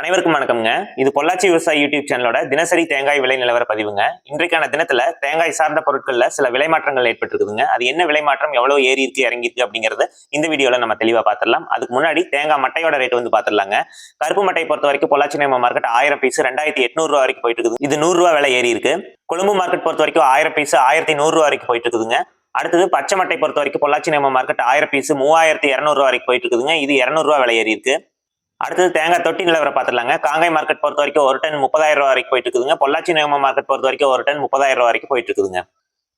அனைவருக்கும் வணக்கம்ங்க. இது பொள்ளாச்சி விவசாய யூடியூப் சேனலோட தினசரி தேங்காய் விலை நிலவர பதிவுங்க. இன்றைக்கான தினத்துல தேங்காய் சார்ந்த பொருட்கள்ல சில விலை மாற்றங்கள் ஏற்பட்டிருக்குதுங்க. அது என்ன விலை மாற்றம் எவ்வளவு ஏறி இருக்கு இறங்கி இருக்கு அப்படிங்கறத இந்த வீடியோல நம்ம தெளிவா பாத்திரலாம். அதுக்கு முன்னாடி தேங்காய் மட்டையோட ரேட் வந்து பாத்திரலாங்க. கருப்பு மட்டை பொறுத்த வரைக்கும் பொள்ளாச்சி நேம மார்க்கெட் ஆயிரம் பீஸ் ரெண்டாயிரத்தி எட்நூறு ரூபா வரைக்கும் போயிட்டு இருக்குது. இது நூறு ரூபா விலை ஏறி இருக்கு. கொழும்பு மார்க்கெட் பொறுத்த வரைக்கும் ஆயிரம் பீஸ் ஆயிரத்தி நூறு ரூபா வரைக்கும் போயிட்டு இருக்குதுங்க. அடுத்தது பச்சை மட்டை பொறுத்த வரைக்கும் பொள்ளாச்சி நேம மார்க்கெட் ஆயிரம் பீஸ் மூவாயிரத்தி இரநூறுவா வரைக்கும் போயிட்டு இருக்குதுங்க. இது இரநூறுவா விலை ஏறி இருக்கு. அடுத்தது தேங்காய் தொட்டி நிலவரம் பார்த்துடலாங்க. காங்காய் மார்க்கெட் பொறுத்த வரைக்கும் ஒரு டன் முப்பதாயிரம் ரூபா வரைக்கும் போயிட்டு இருக்குதுங்க. பொள்ளாச்சி நேம மார்க்கெட் பொறுத்த வரைக்கும் ஒரு டன் முப்பதாயிரம் ரூபா வரைக்கும் போயிட்டு இருக்குதுங்க.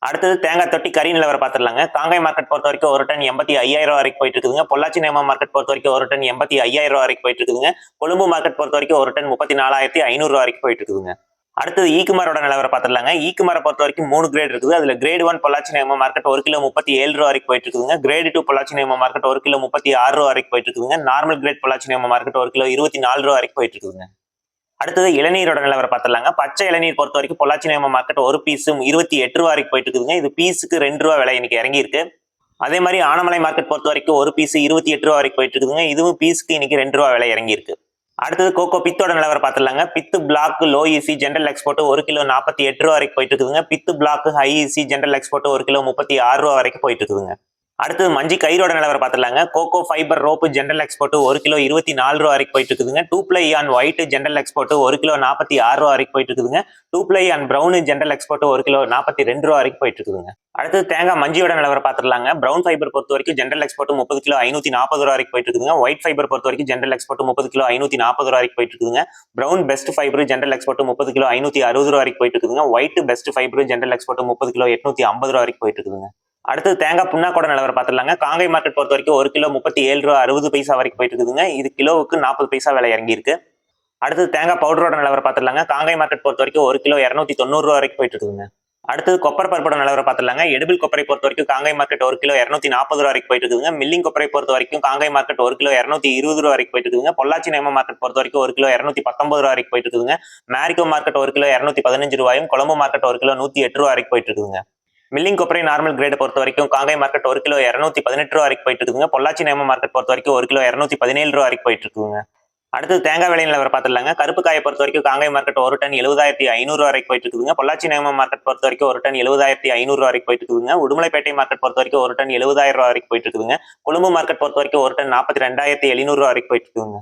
அடுத்தது தேங்காய் தொட்டி கறி நிலவரம் பார்த்துடலாங்க. காங்காய் மார்க்கெட் பொறுத்த வரைக்கும் ஒரு டன் எண்பத்தி ஐயாயிரம் ரூபா வரைக்கும் போயிட்டு இருக்குதுங்க. பொள்ளாச்சி நேம மார்க்கெட் பொறுத்த வரைக்கும் ஒரு டன் எண்பத்தி ஐயாயிரம் ரூபா வரைக்கும் போயிட்டு இருக்குதுங்க. கொழும்பு மார்க்கெட் பொறுத்த வரைக்கும் ஒரு டன் முப்பத்தி நாலாயிரத்தி ஐநூறு ரூபா வரைக்கும் போயிட்டு இருக்குதுங்க. அடுத்தது e ஈக்குமாரோட நிலவரை பார்த்துலாங்க ஈக்குமாரை e பொறுத்த வரைக்கும் மூணு கிரேட் இருக்குது. அதுல கிரேட் ஒன் பொள்ளாச்சி நேம மார்க்கெட் ஒரு கிலோ முப்பத்தி ஏழு ரூபா வரைக்கும் போயிட்டு இருக்குதுங்க. கிரேட் டூ பொள்ளாச்சி நேம மார்க்கெட் ஒரு கிலோ முப்பத்தி ஆறு ரூபா வரைக்கும் போயிட்டு இருக்குதுங்க. நார்மல் கிரேட் பொள்ளாச்சி நேம மார்க்கெட் ஒரு கிலோ இருபத்தி நாலு ரூபா வரைக்கும் போயிட்டு இருக்குதுங்க. அடுத்தது இளநீரோட நிலவரை பார்த்துடலாங்க. பச்சை இளநீர் பொறுத்த வரைக்கும் பொள்ளாச்சி நேம மார்க்கெட் ஒரு பீஸும் இருபத்தி எட்டு ரூபா வரைக்கும் போயிட்டு இருக்குதுங்க. இது பீஸுக்கு ரெண்டு ரூபா விலை இன்னைக்கு இறங்கி இருக்கு அதே மாதிரி ஆனமலை மார்க்கெட் பொறுத்த வரைக்கும் ஒரு பீஸ் இருபத்தி எட்டு ரூபா வரைக்கும் போயிட்டு இருக்குதுங்க. இதுவும் பீஸுக்கு இன்னைக்கு ரெண்டு ரூபா விலை இறங்கி இருக்கு அடுத்தது கோகோ பித்தோட நிலவரம் பார்த்துலாங்க pith block low EC general export ஒரு கிலோ நாற்பத்தி எட்டு ரூபா வரைக்கும் போயிட்டு இருக்குதுங்க. Pith block high EC general export ஒரு கிலோ முப்பத்தி ஆறு ரூபா வரைக்கும் போயிட்டு இருக்குதுங்க. அடுத்தது மஞ்சி கயிறோட நிலவரம் பார்த்துலாங்க coco fibre rope general export ஒரு கிலோ இருபத்தி நாலு ரூபா வரைக்கும் போயிட்டு இருக்குதுங்க. Two ply on white general export ஒரு கிலோ நாற்பத்தி ஆறு ரூபா வரைக்கும் போயிட்டு இருக்குதுங்க. Two ply on brown general export ஒரு கிலோ நாற்பத்தி ரெண்டு ரூபா வரைக்கும் போயிட்டு இருக்குதுங்க. அடுத்தது தேங்காய் மஞ்சியோட நிலவரம் பார்த்துலாங்க ப்ரௌன் ஃபைபர் பொறுத்த வரைக்கும் ஜென்ரல் எக்ஸ்போர்ட் முப்பது கிலோ ஐநூத்தி நாற்பது ரூபா வரைக்கும் போயிட்டு இருக்குதுங்க. ஒயிட் ஃபைபர் பொறுத்த வரைக்கும் ஜென்ரல் எக்ஸ்போர்ட் முப்பது கிலோ ஐநூத்தி நாற்பது ரூபா வரைக்கும் போயிட்டு இருக்குதுங்க. Brown best fibre general export முப்பது கிலோ ஐநூத்தி அறுபது ரூபா வரைக்கும் போயிட்டு இருக்குதுங்க. White best fibre general export முப்பது கிலோ எட்நூத்தி ஐம்பது ரூபா வரைக்கும் போயிட்டு இருக்குதுங்க. அடுத்தது தேங்காய் புண்ணாக்கோட நிலவரம் பார்த்துடலாங்க. காங்கை மார்க்கெட் பொறுத்த வரைக்கும் ஒரு கிலோ முப்பத்தி ஏழு ரூபா அறுபது பைசா வரைக்கும் போயிட்டு இருக்குதுங்க இது கிலோவுக்கு நாற்பது பைசா விலை இறங்கியிருக்கு. அடுத்தது தேங்காய் பவுடரோட நிலவரம் பார்த்துடலாங்க. காங்கை மார்க்கெட் பொறுத்த வரைக்கும் ஒரு கிலோ இரநூத்தி தொண்ணூறு ரூபா வரைக்கும் போயிட்டு இருக்குதுங்க அடுத்தது கொப்பரை பருப்போட நிலவரம் பார்த்துடலாங்க. எடுபில் கொப்பரை பொறுத்த வரைக்கும் காங்கை மார்க்கெட் ஒரு கிலோ இரநூத்தி நாற்பது ரூபா வரைக்கும் போயிட்டு இருக்குதுங்க மில்லிங் கொப்பரை பொறுத்த வரைக்கும் காங்கை மார்க்கெட் ஒரு கிலோ இரநூத்தி இருபது ரூபா வரைக்கும் போயிட்டு இருக்குதுங்க பொள்ளாச்சி நேம மார்க்கெட் பொறுத்த வரைக்கும் ஒரு கிலோ இரநூத்தி பத்தொன்பது ரூபா வரைக்கும் போயிட்டு இருக்குதுங்க மேரிகோ மார்க்கெட் ஒரு கிலோ இரநூத்தி பதினஞ்சு ரூபாயும் கொழம்பு மார்க்கெட் ஒரு கிலோ நூத்தி எட்டு ரூபா வரைக்கும் போயிட்டு இருக்குதுங்க மில்லிங் கொப்பரை நார்மல் கிரேட் பொறுத்த வரைக்கும் காங்கை மார்க்கெட் ஒரு கிலோ இரநூத்தி பதினெட்டு ரூபா வரைக்கும் போயிட்டு இருக்குங்க பொள்ளாச்சி நேம மார்க்கெட் பொறுத்த வரைக்கும் ஒரு கிலோ இரநூத்தி பதினேழு ரூபா வரைக்கும் போயிட்டு இருக்குங்க அடுத்து தேங்காய் விலை நிலவரம் பார்த்துலாங்க கருப்பு காயை பொறுத்த வரைக்கும் காங்கை மார்க்கெட் ஒரு டன் எழுபதாயிரத்தி ஐநூறு வரைக்கும் போயிட்டு இருக்குதுங்க பொள்ளாச்சி நேம மார்க்கெட் பொறுத்த வரைக்கும் ஒரு டன் எழுபதாயிரத்தி ஐநூறு வரைக்கும் போயிட்டு இருக்குதுங்க உடுமலைப்பேட்டை மார்க்கெட் பொறுத்த வரைக்கும் ஒரு டன் எழுபதாயிரம் ரூபா வரைக்கும் போயிட்டு இருக்குதுங்க கொழும்பு மார்க்கெட் பொறுத்த வரைக்கும் ஒரு டன் நாற்பத்தி ரெண்டாயிரத்தி எழுநூறு வரைக்கும் போயிட்டு இருக்குதுங்க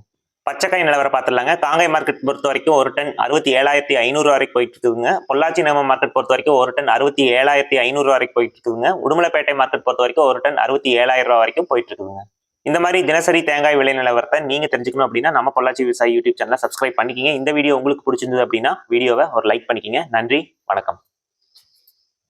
பச்சைக்காய் நிலவரம் பார்த்துடலாங்க. காங்கை மார்க்கெட் பொறுத்த வரைக்கும் ஒரு டன் அறுபத்தி ஏழாயிரத்தி ஐநூறு வரைக்கும் போயிட்டு இருக்குதுங்க பொள்ளாச்சி நம்ம மார்க்கெட் பொறுத்த வரைக்கும் ஒரு டன் அறுபத்தி ஏழாயிரத்தி ஐநூறு வரைக்கும் போயிட்டு இருக்குதுங்க உடுமலைப்பேட்டை மார்க்கெட் பொறுத்த வரைக்கும் ஒரு டன் அறுபத்தி ஏழாயிரம் ரூபா வரைக்கும் போயிட்டு இருக்குதுங்க இந்த மாதிரி தினசரி தேங்காய் விலை நிலவரத்தை நீங்க தெரிஞ்சுக்கணும் அப்படின்னா நம்ம பொள்ளாச்சி விவசாயி யூடியூப் சேனலை சப்ஸ்கிரைப் பண்ணிக்கிங்க. இந்த வீடியோ உங்களுக்கு பிடிச்சிருந்தது அப்படின்னா வீடியோவை ஒரு லைக் பண்ணிக்கிங்க. நன்றி வணக்கம்.